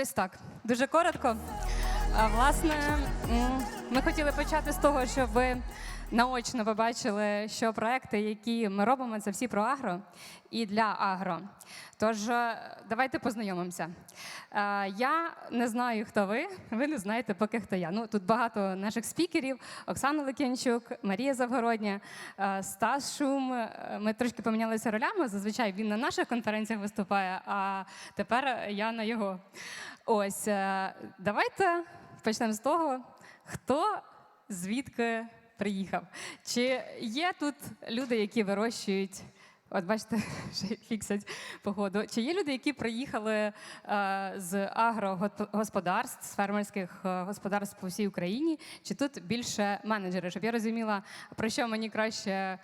Десь так. Дуже коротко. А, Власне, ми хотіли почати з того, щоб ви наочно побачили, що проекти, які ми робимо, це всі про агро і для агро. Тож е, давайте познайомимося. Е, Я не знаю, хто ви, ви не знаєте, поки хто я. Ну тут багато наших спікерів: Оксана Ликінчук, Марія Завгородня, е, Стас Шум. Ми трошки помінялися ролями. Зазвичай він на наших конференціях виступає, а тепер я на його. Ось давайте почнемо з того, хто звідки приїхав. Чи є тут люди, які вирощують? От бачите, ще фіксять погоду. Чи є люди, які приїхали е, з агрогосподарств, з фермерських е, господарств по всій Україні? Чи тут більше менеджери? Щоб я розуміла, про що мені краще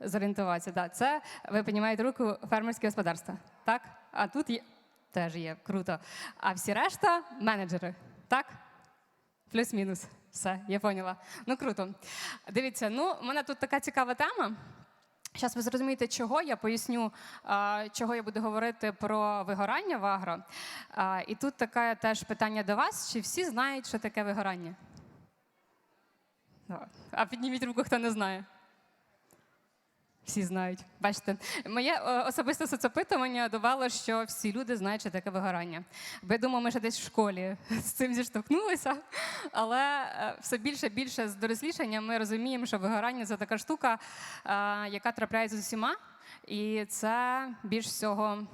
зорієнтуватися? Да, це ви піднімаєте руку фермерські господарства, так? А тут є теж є круто. А всі решта менеджери, так? Плюс-мінус. Все, я поняла. Ну круто. Дивіться, ну у мене тут така цікава тема. Зараз ви зрозумієте, чого я поясню, чого я буду говорити про вигорання в агро. І тут таке теж питання до вас: чи всі знають, що таке вигорання? А підніміть руку, хто не знає. Всі знають. Бачите, моє е, особисте соцопитування довело, що всі люди знають, що таке вигорання. Бо я думаю, ми ще десь в школі з цим зіштовхнулися. Але е, все більше більше з дорослішанням ми розуміємо, що вигорання це така штука, е, яка трапляється з усіма, і це більш всього.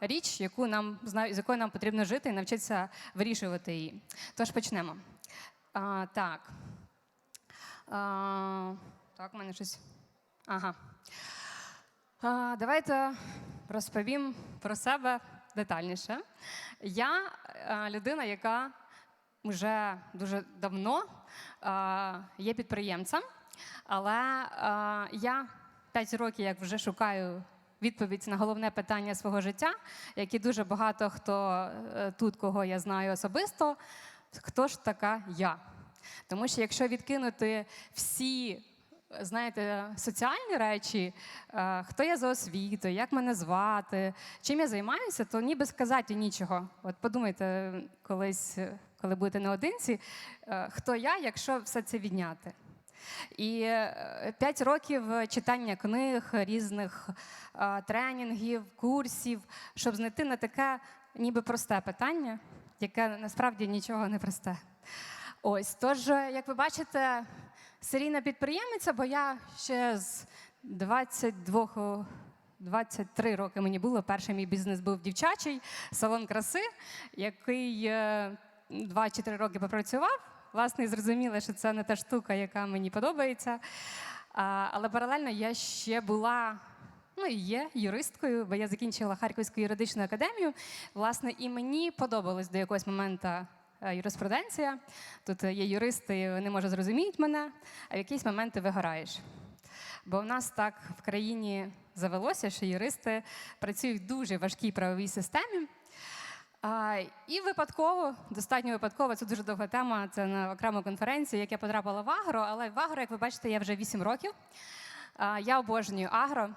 Річ, яку нам з якою нам потрібно жити і навчитися вирішувати її. Тож почнемо. Так. Так, у мене щось. Ага. А, давайте розповім про себе детальніше. Я е, людина, яка вже дуже давно е, є підприємцем, але е, я 5 років як вже шукаю відповідь на головне питання свого життя, як і дуже багато хто тут, кого я знаю особисто, хто ж така я? Тому що якщо відкинути всі знаєте, соціальні речі, е, хто я за освітою, як мене звати, чим я займаюся, то ніби сказати нічого. От подумайте колись, е, коли будете наодинці, е, хто я, якщо все це відняти. І е, п'ять років читання книг, різних е, тренінгів, курсів, щоб знайти на таке ніби просте питання, яке насправді нічого не просте. Ось, тож, е, як ви бачите, серійна підприємиця, бо я ще з 22 23 роки мені було. Перший мій бізнес був дівчачий салон краси, який е, два чи три роки попрацював. Власне, зрозуміла, що це не та штука, яка мені подобається. Але паралельно я ще була. Ну і є юристкою, бо я закінчила Харківську юридичну академію. Власне, і мені подобалось до якогось моменту е, юриспруденція. Тут є юристи, вони може зрозуміють мене, а в якісь моменти вигораєш. Бо в нас так в країні завелося, що юристи працюють в дуже важкій правовій системі. А, і випадково, достатньо випадково, це дуже довга тема, це на окрему конференцію, як я потрапила в Агро. Але в Агро, як ви бачите, я вже 8 років. Я обожнюю агро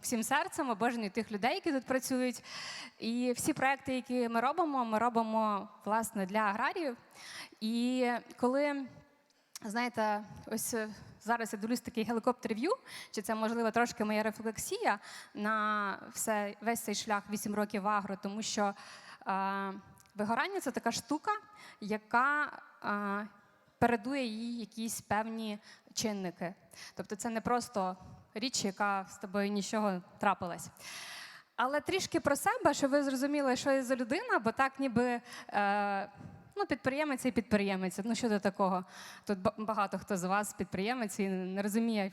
всім серцем, обожнюю тих людей, які тут працюють. І всі проекти, які ми робимо, ми робимо власне для аграріїв. І коли знаєте, ось е, зараз я дивлюсь такий гелікоптер-в'ю, чи це можливо трошки моя рефлексія на все, весь цей шлях 8 років в агро, тому що е, вигорання це така штука, яка е, передує їй якісь певні чинники. Тобто це не просто річ, яка з тобою нічого трапилась. Але трішки про себе, щоб ви зрозуміли, що я за людина, бо так ніби. Е, Ну, підприємець і підприємець. Ну, що до такого? Тут багато хто з вас підприємець і не розуміє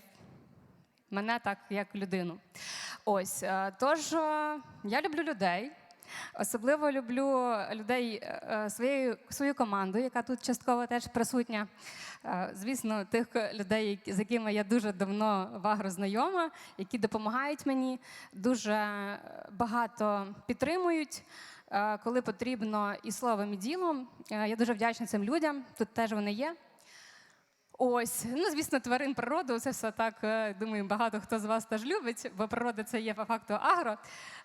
мене так, як людину. Ось, е, тож е, я люблю людей. Особливо люблю людей е, е, своєю свою команду, яка тут частково теж присутня. Е, Звісно, тих людей, з якими я дуже давно в агро знайома, які допомагають мені, дуже е, багато підтримують, е, коли потрібно і словом, і ділом. Е, Я дуже вдячна цим людям. Тут теж вони є. Ось, ну звісно, тварин природу, це все так. е, Думаю, багато хто з вас теж любить, бо природа це є по факту агро.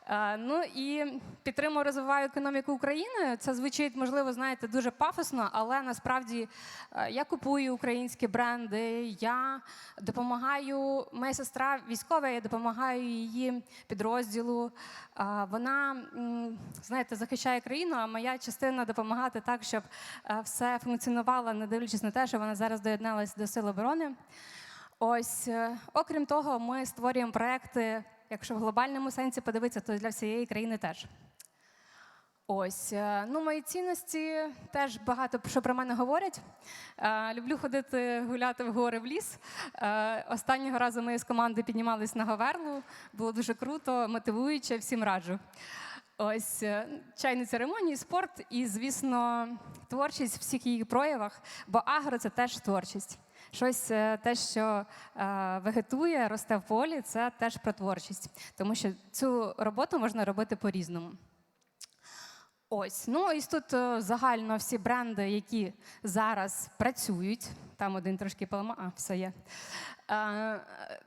Е, Ну і підтримую, розвиваю економіку України. Це звучить, можливо, знаєте, дуже пафосно, але насправді е, я купую українські бренди, я допомагаю. Моя сестра військова, я допомагаю її підрозділу. Е, Вона, знаєте, захищає країну, а моя частина допомагати так, щоб все функціонувало, не дивлячись на те, що вона зараз доєдналась до Сил оборони. Ось, окрім того, ми створюємо проекти, якщо в глобальному сенсі подивитися, то для всієї країни теж. Ось, е, ну, мої цінності теж багато що про мене говорять. Е, Люблю ходити гуляти в гори в ліс. Е, Останнього разу ми з команди піднімались на Говерлу. Було дуже круто, мотивуюче, всім раджу. Ось чайні церемонії, спорт і, звісно, творчість в всіх її проявах, бо агро це теж творчість. Щось е, те, що е, вегетує, росте в полі, це теж про творчість, тому що цю роботу можна робити по-різному. Ось, ну і тут е, загально всі бренди, які зараз працюють. Там один трошки поламав, а все є.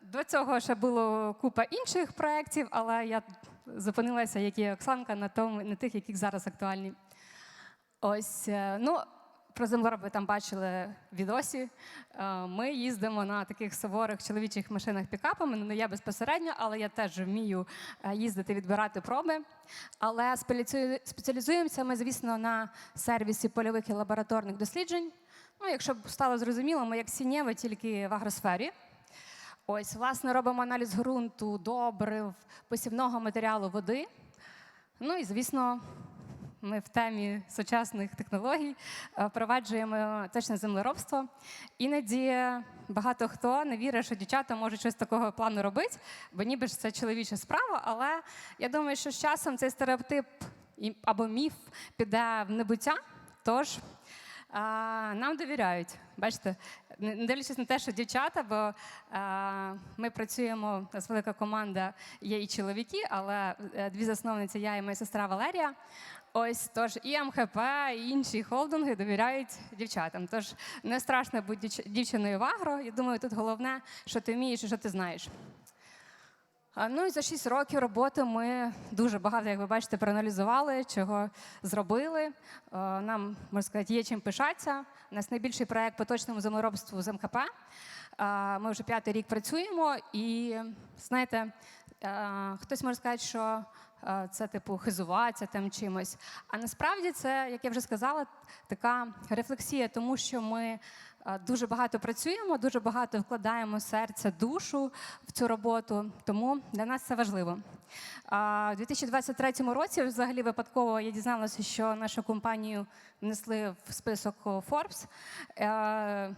До цього ще було купа інших проєктів, але я зупинилася, як і Оксанка, на, тому, на тих, яких зараз актуальні. Ось, ну, про землероб ви там бачили відосі. Е, Ми їздимо на таких суворих чоловічих машинах пікапами. Ну, не я безпосередньо, але я теж вмію е, їздити, відбирати проби. Але спеціалізуємося ми, звісно, на сервісі польових і лабораторних досліджень. Ну, якщо б стало зрозуміло, ми як Сінєва, тільки в агросфері. Ось, власне, робимо аналіз ґрунту, добрив, посівного матеріалу води. Ну і, звісно, ми в темі сучасних технологій е, впроваджуємо точне землеробство. Іноді багато хто не вірить, що дівчата можуть щось такого плану робити, бо ніби ж це чоловіча справа. Але я думаю, що з часом цей стереотип або міф піде в небуття. Тож а, нам довіряють. Бачите, не дивлячись на те, що дівчата, бо а, ми працюємо, у нас велика команда, є і чоловіки, але е, дві засновниці, я і моя сестра Валерія. Ось тож і МХП, і інші холдинги довіряють дівчатам. Тож не страшно бути дівчиною в агро. Я думаю, тут головне, що ти вмієш і що ти знаєш. Ну і за 6 років роботи ми дуже багато, як ви бачите, проаналізували, чого зробили. Нам, можна сказати, є чим пишатися. У нас найбільший проект по точному землеробству з МКП. Ми вже п'ятий рік працюємо, і знаєте, хтось може сказати, що е, це типу хизуватися там чимось. А насправді це, як я вже сказала, така рефлексія, тому що ми е, дуже багато працюємо, дуже багато вкладаємо серце, душу в цю роботу, тому для нас це важливо. У 2023 році, взагалі, випадково я дізналася, що нашу компанію внесли в список Forbes. Е,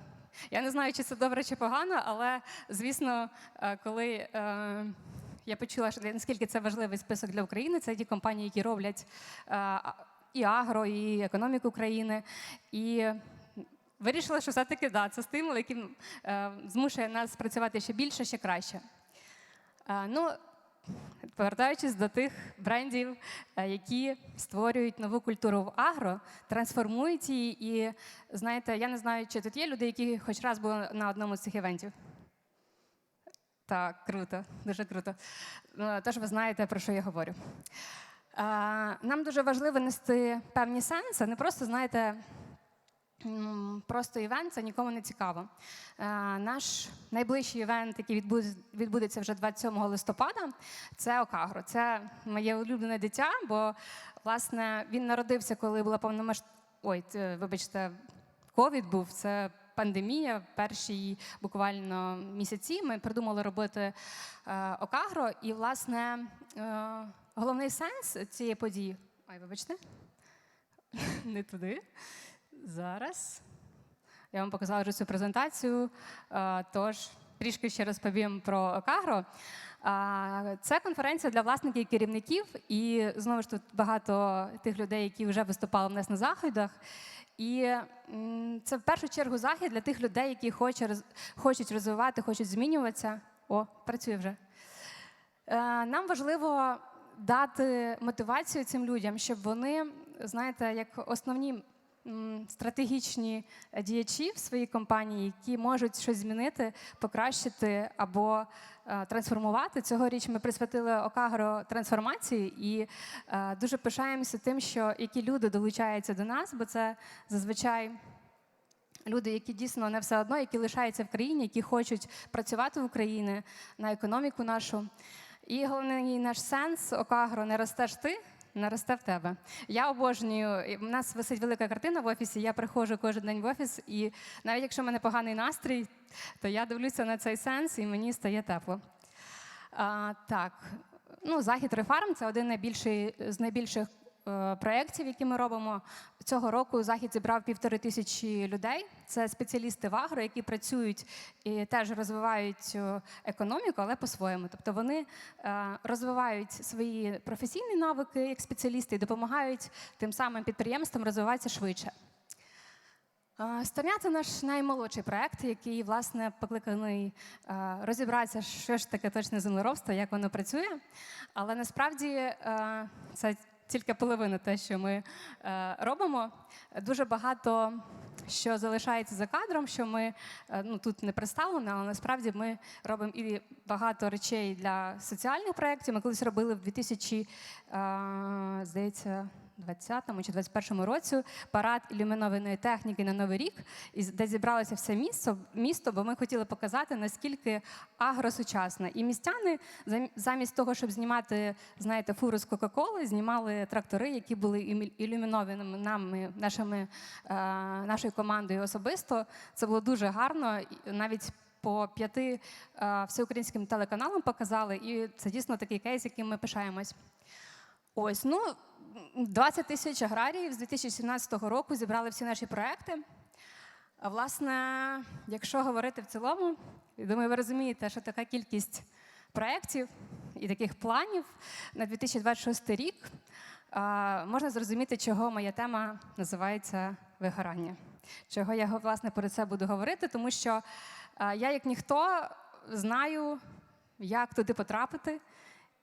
Я не знаю, чи це добре чи погано, але звісно, е, коли е, я почула, що наскільки це важливий список для України, це ті компанії, які роблять е, і агро, і економіку країни. І вирішила, що все-таки да, це стимул, який е, змушує нас працювати ще більше, ще краще. Е, ну, повертаючись до тих брендів, які створюють нову культуру в агро, трансформують її. І знаєте, я не знаю, чи тут є люди, які хоч раз були на одному з цих івентів. Так, круто, дуже круто. Ну, Тож ви знаєте, про що я говорю. Нам дуже важливо нести певні сенси, не просто, знаєте, просто івент, це нікому не цікаво. Наш найближчий івент, який відбудеться вже 27 листопада, це Окагро. Це моє улюблене дитя, бо власне він народився, коли була повномасштабна. Ой, вибачте, ковід був. Це пандемія. Перші буквально місяці ми придумали робити е, Окагро. І, власне, е, головний сенс цієї події. Ой, вибачте, не туди. Зараз. Я вам показала вже цю презентацію, е, тож трішки ще розповім про Окагро. Це конференція для власників і керівників, і знову ж тут багато тих людей, які вже виступали в нас на заходах. І це в першу чергу захід для тих людей, які хочуть розвивати, хочуть змінюватися. О, працює вже. Е, Нам важливо дати мотивацію цим людям, щоб вони, знаєте, як основні стратегічні діячі в своїй компанії, які можуть щось змінити, покращити або е, трансформувати. Цьогоріч ми присвятили Окагро трансформації і е, дуже пишаємося тим, що які люди долучаються до нас, бо це зазвичай. Люди, які дійсно не все одно, які лишаються в країні, які хочуть працювати в Україні на економіку нашу. І головний наш сенс Окагро не ростеш ти, не росте в тебе. Я обожнюю. У нас висить велика картина в офісі. Я приходжу кожен день в офіс, і навіть якщо в мене поганий настрій, то я дивлюся на цей сенс, і мені стає тепло. А, так, ну, захід Рефарм це один найбільший з найбільших проєктів, які ми робимо. Цього року захід зібрав півтори тисячі людей. Це спеціалісти в агро, які працюють і теж розвивають е, економіку, але по-своєму. Тобто вони е, розвивають свої професійні навики як спеціалісти і допомагають тим самим підприємствам розвиватися швидше. Е, це наш наймолодший проект, який власне покликаний е, розібратися, що ж таке точне землеробство, як воно працює. Але насправді е, це тільки половина те, що ми е, робимо. Дуже багато що залишається за кадром, що ми е, ну, тут не представлено, але насправді ми робимо і багато речей для соціальних проєктів. Ми колись робили в 2000, е, здається, 20-му чи 21-му році парад ілюмінованої техніки на Новий рік, де зібралося все місто, місто, бо ми хотіли показати, наскільки агросучасне. І містяни замість того, щоб знімати, знаєте, фуру з Кока-Коли, знімали трактори, які були ілюмінованими нами, нашими, е, нашою командою особисто. Це було дуже гарно. Навіть по п'яти е, всеукраїнським телеканалам показали, і це дійсно такий кейс, яким ми пишаємось. Ось, ну 20 тисяч аграріїв з 2017 року зібрали всі наші проекти. А власне, якщо говорити в цілому, думаю, ви розумієте, що така кількість проєктів і таких планів на 2026 рік можна зрозуміти, чого моя тема називається вигорання. Чого я власне про це буду говорити, тому що я, як ніхто, знаю, як туди потрапити,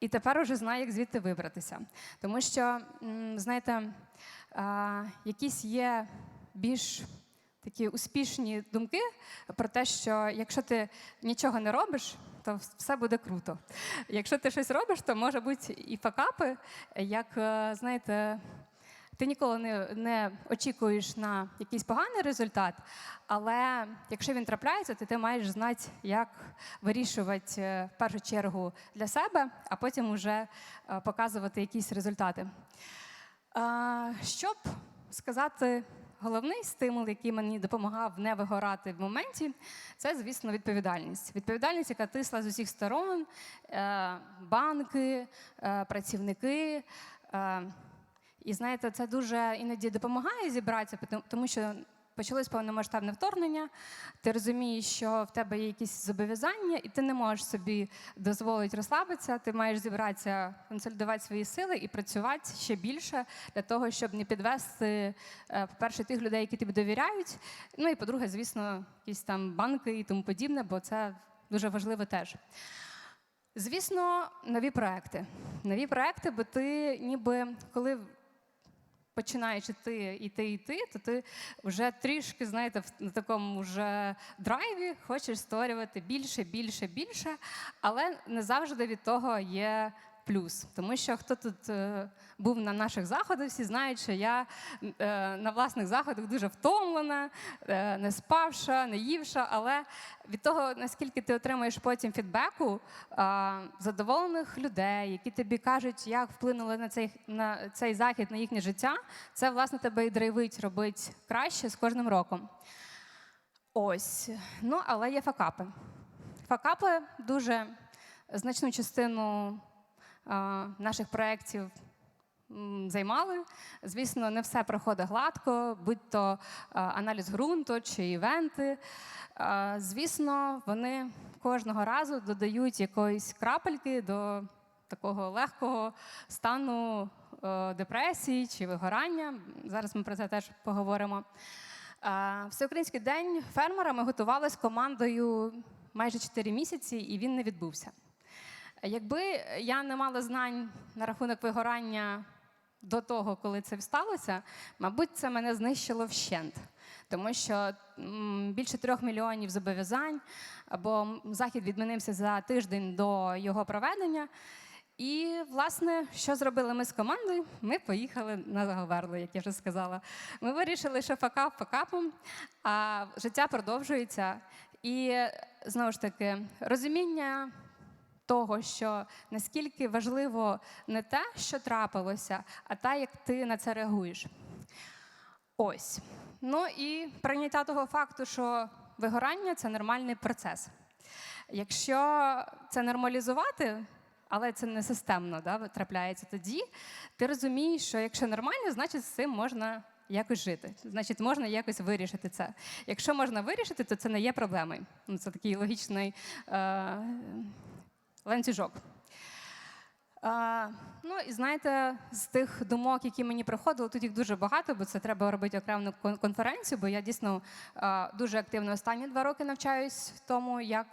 і тепер уже знаю, як звідти вибратися. Тому що, знаєте, якісь є більш такі успішні думки про те, що якщо ти нічого не робиш, то все буде круто. Якщо ти щось робиш, то може бути і факапи, як е, знаєте. Ти ніколи не, не очікуєш на якийсь поганий результат, але якщо він трапляється, то ти маєш знати, як вирішувати е, в першу чергу для себе, а потім вже е, показувати якісь результати. Щоб сказати, головний стимул, який мені допомагав не вигорати в моменті, це, звісно, відповідальність. Відповідальність, яка тисла з усіх сторон, е, банки, е, працівники. І знаєте, це дуже іноді допомагає зібратися, тому що почалось повномасштабне вторгнення. Ти розумієш, що в тебе є якісь зобов'язання, і ти не можеш собі дозволити розслабитися. Ти маєш зібратися, консолідувати свої сили і працювати ще більше для того, щоб не підвести, е, по-перше, тих людей, які тобі довіряють. Ну і по-друге, звісно, якісь там банки і тому подібне, бо це дуже важливо теж. Звісно, нові проекти. Нові проекти, бо ти ніби коли починаєш іти, іти, іти, то ти вже трішки, знаєте, на такому вже драйві хочеш створювати більше, більше, більше, але не завжди від того є плюс. Тому що хто тут е, був на наших заходах, всі знають, що я е, на власних заходах дуже втомлена, е, не спавша, не ївша, але від того, наскільки ти отримаєш потім фідбеку задоволених людей, які тобі кажуть, як вплинули на цей, на цей захід, на їхнє життя, це власне тебе і драйвить робити краще з кожним роком. Ось. Ну, але є факапи. Факапи дуже значну частину наших проєктів займали. Звісно, не все проходить гладко, будь то аналіз ґрунту чи івенти. Звісно, вони кожного разу додають якоїсь крапельки до такого легкого стану е, депресії чи вигорання. Зараз ми про це теж поговоримо. Всеукраїнський день фермера ми готували з командою майже 4 місяці, і він не відбувся. Якби я не мала знань на рахунок вигорання до того, коли це сталося, мабуть, це мене знищило вщент. Тому що більше трьох мільйонів зобов'язань, або захід відмінився за тиждень до його проведення. І, власне, що зробили ми з командою? Ми поїхали на Говерло, як я вже сказала. Ми вирішили, що факап факапом, а життя продовжується. І знову ж таки, розуміння того, що наскільки важливо не те, що трапилося, а те, як ти на це реагуєш. Ось. Ну і прийняття того факту, що вигорання це нормальний процес. Якщо це нормалізувати, але це не системно да, трапляється тоді, ти розумієш, що якщо нормально, значить з цим можна якось жити. Значить, можна якось вирішити це. Якщо можна вирішити, то це не є проблемою. Ну, це такий логічний е, ланцюжок. А, ну і знаєте, з тих думок, які мені приходили, тут їх дуже багато, бо це треба робити окрему конференцію, бо я дійсно а, дуже активно останні два роки навчаюсь тому, як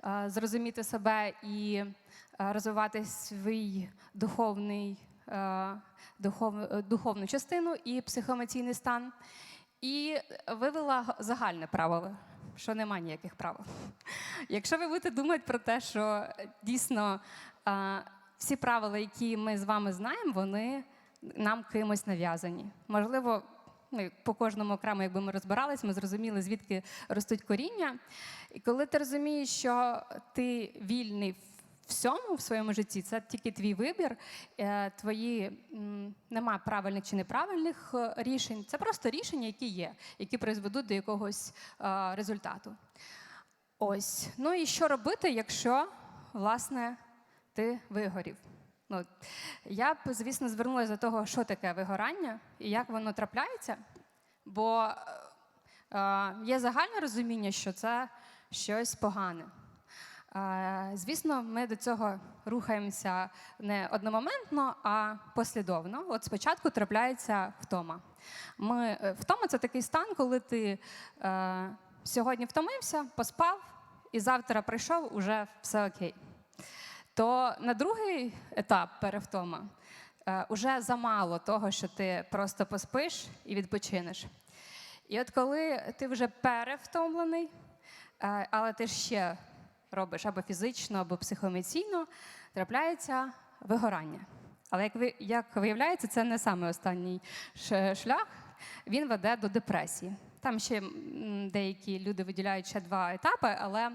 а, зрозуміти себе і а, розвивати свій духовний, духов, духовну частину і психоемоційний стан. І вивела загальне правило, що немає ніяких правил. Якщо ви будете думати про те, що е, дійсно всі правила, які ми з вами знаємо, вони нам кимось нав'язані. Можливо, ми по кожному окремо, якби ми розбирались, ми зрозуміли, звідки ростуть коріння. І коли ти розумієш, що ти вільний всьому в своєму житті, це тільки твій вибір, е, твої нема правильних чи неправильних е, рішень. Це просто рішення, які є, які призведуть до якогось е, результату. Ось. Ну і що робити, якщо, власне, ти вигорів? Ну, я б, звісно, звернулася до того, що таке вигорання і як воно трапляється. Бо е, є загальне розуміння, що це щось погане. Звісно, ми до цього рухаємося не одномоментно, а послідовно. От спочатку трапляється втома. Ми, е, втома це такий стан, коли ти е, сьогодні втомився, поспав, і завтра прийшов, уже все окей. То на другий етап перевтома е, уже замало того, що ти просто поспиш і відпочинеш. І от коли ти вже перевтомлений, е, але ти ж ще робиш або фізично, або психоемоційно, трапляється вигорання. Але як, ви, як виявляється, це не саме останній шлях, він веде до депресії. Там ще деякі люди виділяють ще два етапи, але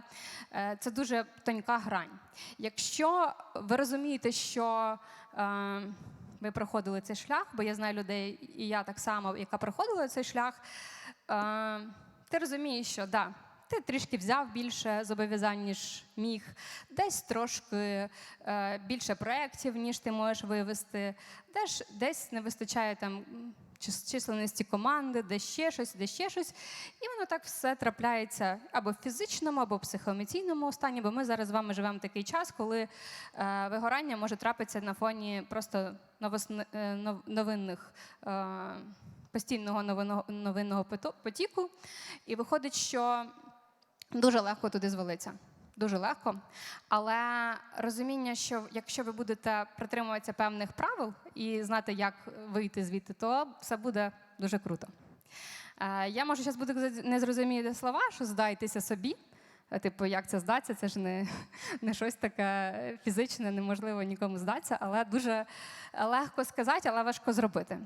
е, це дуже тонька грань. Якщо ви розумієте, що е, ви проходили цей шлях, бо я знаю людей, і я так само, яка проходила цей шлях, е, ти розумієш, що да, ти трішки взяв більше зобов'язань, ніж міг, десь трошки е, більше проєктів, ніж ти можеш вивести, десь, десь не вистачає там численності команди, де ще щось, де ще щось. І воно так все трапляється або в фізичному, або в психоемоційному стані, бо ми зараз з вами живемо такий час, коли е, вигорання може трапитися на фоні просто е, новинних. Постійного новинного, новинного пото- потіку, і виходить, що дуже легко туди звалиться. Дуже легко. Але розуміння, що якщо ви будете притримуватися певних правил і знати, як вийти звідти, то все буде дуже круто. Е, Я можу зараз буду казати незрозумілі слова, що здайтеся собі. Типу, як це здатися? Це ж не, не щось таке фізичне, неможливо нікому здатися, але дуже легко сказати, але важко зробити.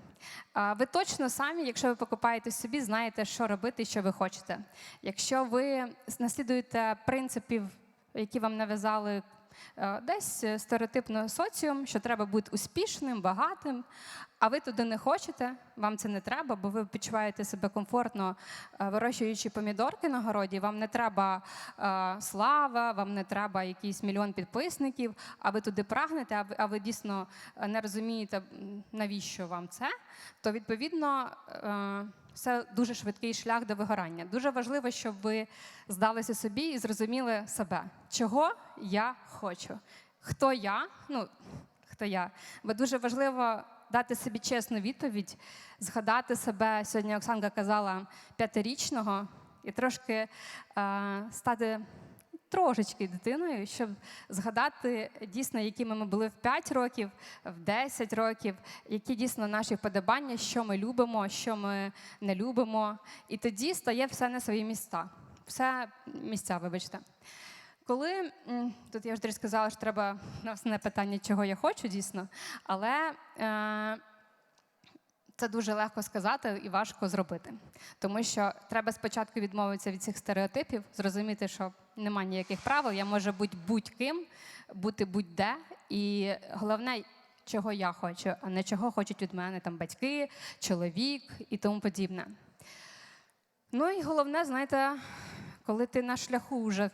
Ви точно самі, якщо ви покупаєте собі, знаєте, що робити і що ви хочете. Якщо ви наслідуєте принципів, які вам нав'язали десь е, стереотипно соціум, що треба бути успішним, багатим, а ви туди не хочете, вам це не треба, бо ви відчуваєте себе комфортно, е, вирощуючи помідорки на городі. Вам не треба е, слава, вам не треба якийсь мільйон підписників, а ви туди прагнете, а ви, дійсно е, не розумієте, навіщо вам це, то відповідно. Це дуже швидкий шлях до вигорання. Дуже важливо, щоб ви здалися собі і зрозуміли себе, чого я хочу, хто я, ну хто я. Бо дуже важливо дати собі чесну відповідь, згадати себе. Сьогодні Оксанка казала п'ятирічного і трошки е, стати трошечки дитиною, щоб згадати дійсно, якими ми були в 5 років, в 10 років, які дійсно наші вподобання, що ми любимо, що ми не любимо. І тоді стає все на свої місця. Все місця, вибачте. Коли тут я вже сказала, що треба на основне питання, чого я хочу, дійсно, але е, це дуже легко сказати і важко зробити. Тому що треба спочатку відмовитися від цих стереотипів, зрозуміти, що немає ніяких правил, я можу бути будь-ким, бути будь-де. І головне, чого я хочу, а не чого хочуть від мене там батьки, чоловік і тому подібне. Ну і головне, знаєте, коли ти на шляху вже.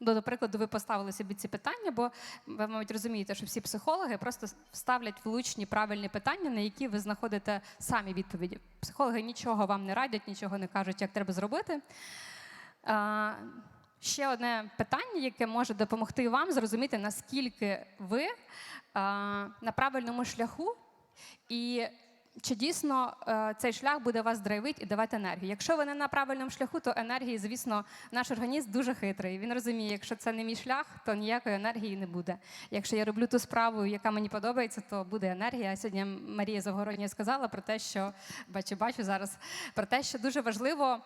Ну, до прикладу, ви поставили собі ці питання, бо ви, мабуть, розумієте, що всі психологи просто ставлять влучні правильні питання, на які ви знаходите самі відповіді. Психологи нічого вам не радять, нічого не кажуть, як треба зробити. Ще одне питання, яке може допомогти вам зрозуміти, наскільки ви а, на правильному шляху, і чи дійсно е, цей шлях буде вас драйвити і давати енергію. Якщо ви не на правильному шляху, то енергії, звісно, наш організм дуже хитрий. Він розуміє, якщо це не мій шлях, то ніякої енергії не буде. Якщо я роблю ту справу, яка мені подобається, то буде енергія. Сьогодні Марія Завгородня сказала про те, що бачу, бачу зараз, про те, що дуже важливо. е,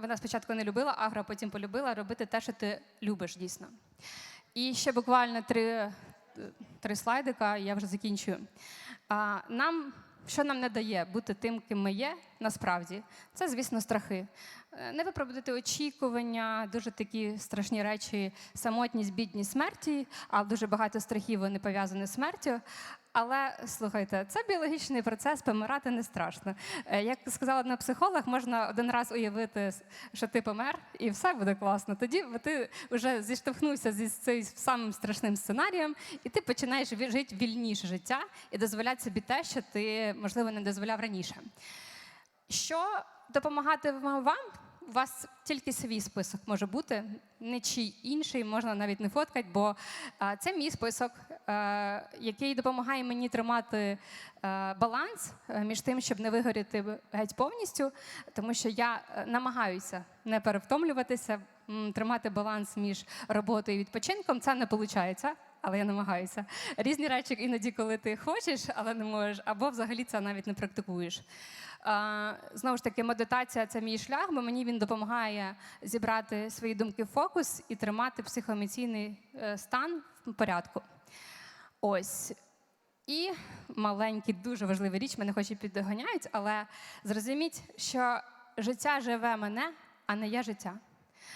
Вона спочатку не любила агро, потім полюбила робити те, що ти любиш дійсно. І ще буквально три, три слайдика, я вже закінчую. Нам, що нам не дає бути тим, ким ми є, насправді, це, звісно, страхи. Е, Не виправдати очікування, дуже такі страшні речі, самотність, бідність, смерті, а дуже багато страхів вони пов'язані з смертю. Але слухайте, це біологічний процес, помирати не страшно. Е, Як сказала одна психолог, можна один раз уявити, що ти помер, і все буде класно. Тоді ти вже зіштовхнувся зі цим самим страшним сценарієм, і ти починаєш жити вільніше життя і дозволяти собі те, що ти, можливо, не дозволяв раніше. Що допомагатиме вам? У вас тільки свій список може бути, не чий інший, можна навіть не фоткати, бо це мій список, е, який допомагає мені тримати е, баланс е, між тим, щоб не вигоріти геть повністю, тому що я намагаюся не перевтомлюватися, тримати баланс між роботою і відпочинком. Це не виходить. Але я намагаюся. Різні речі іноді, коли ти хочеш, але не можеш, або взагалі це навіть не практикуєш. Знову ж таки, медитація це мій шлях, бо мені він допомагає зібрати свої думки в фокус і тримати психоемоційний е, стан в порядку. Ось. І маленький, дуже важлива річ, мене хоч і підганяють, але зрозуміть, що життя живе мене, а не я життя.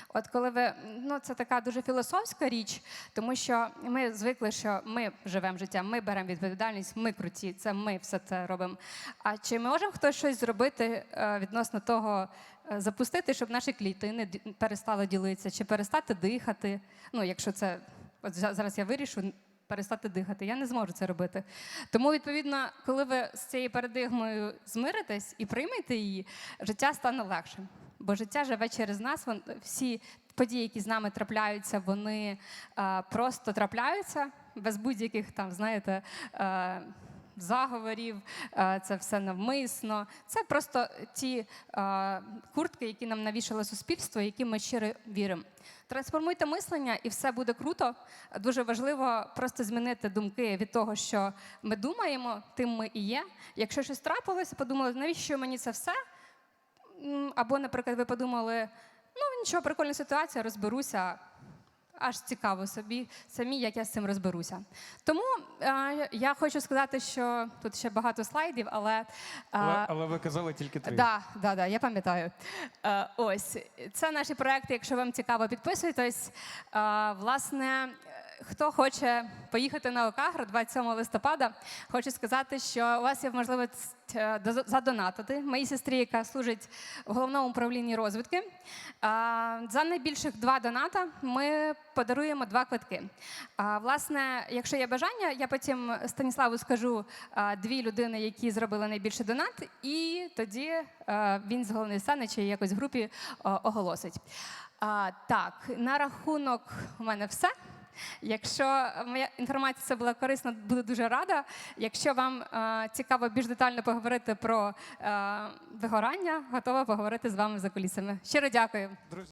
От коли ви ну це така дуже філософська річ, тому що ми звикли, що ми живемо життям, ми беремо відповідальність, ми круті, це ми все це робимо. А чи можемо хтось щось зробити е, відносно того, е, запустити, щоб наші клітини перестали ділитися, чи перестати дихати? Ну, якщо це от зараз я вирішу. Перестати дихати, я не зможу це робити. Тому, відповідно, коли ви з цією парадигмою змиритесь і приймете її, життя стане легшим. Бо життя живе через нас. Вон, всі події, які з нами трапляються, вони е, просто трапляються без будь-яких там, знаєте. Е, Заговорів, е, це все навмисно. Це просто ті е, куртки, які нам навішало суспільство, які ми щиро віримо. Трансформуйте мислення, і все буде круто. Дуже важливо просто змінити думки від того, що ми думаємо, тим ми і є. Якщо щось трапилося, подумали, навіщо мені це все? Або, наприклад, ви подумали, ну нічого, прикольна ситуація, розберуся. Аж цікаво собі самі, як я з цим розберуся. Тому е, я хочу сказати, що тут ще багато слайдів, але, е, Але, але ви казали тільки три. Да, да, да, я пам'ятаю. Е, ось це наші проекти. Якщо вам цікаво, підписуйтесь. Е, власне, хто хоче поїхати на Окагро 27 листопада, хочу сказати, що у вас є можливість е, задонатити моїй сестрі, яка служить в головному управлінні розвідки. Е, За найбільших два доната ми подаруємо два квитки. А, власне, якщо є бажання, я потім Станіславу скажу дві людини, які зробили найбільший донат, і тоді він з головної сцени чи якось в групі оголосить. Так, на рахунок у мене все. Якщо моя інформація була корисна, буду дуже рада. Якщо вам е, цікаво більш детально поговорити про е, вигорання, готова поговорити з вами за кулісами. Щиро дякую. Друзі.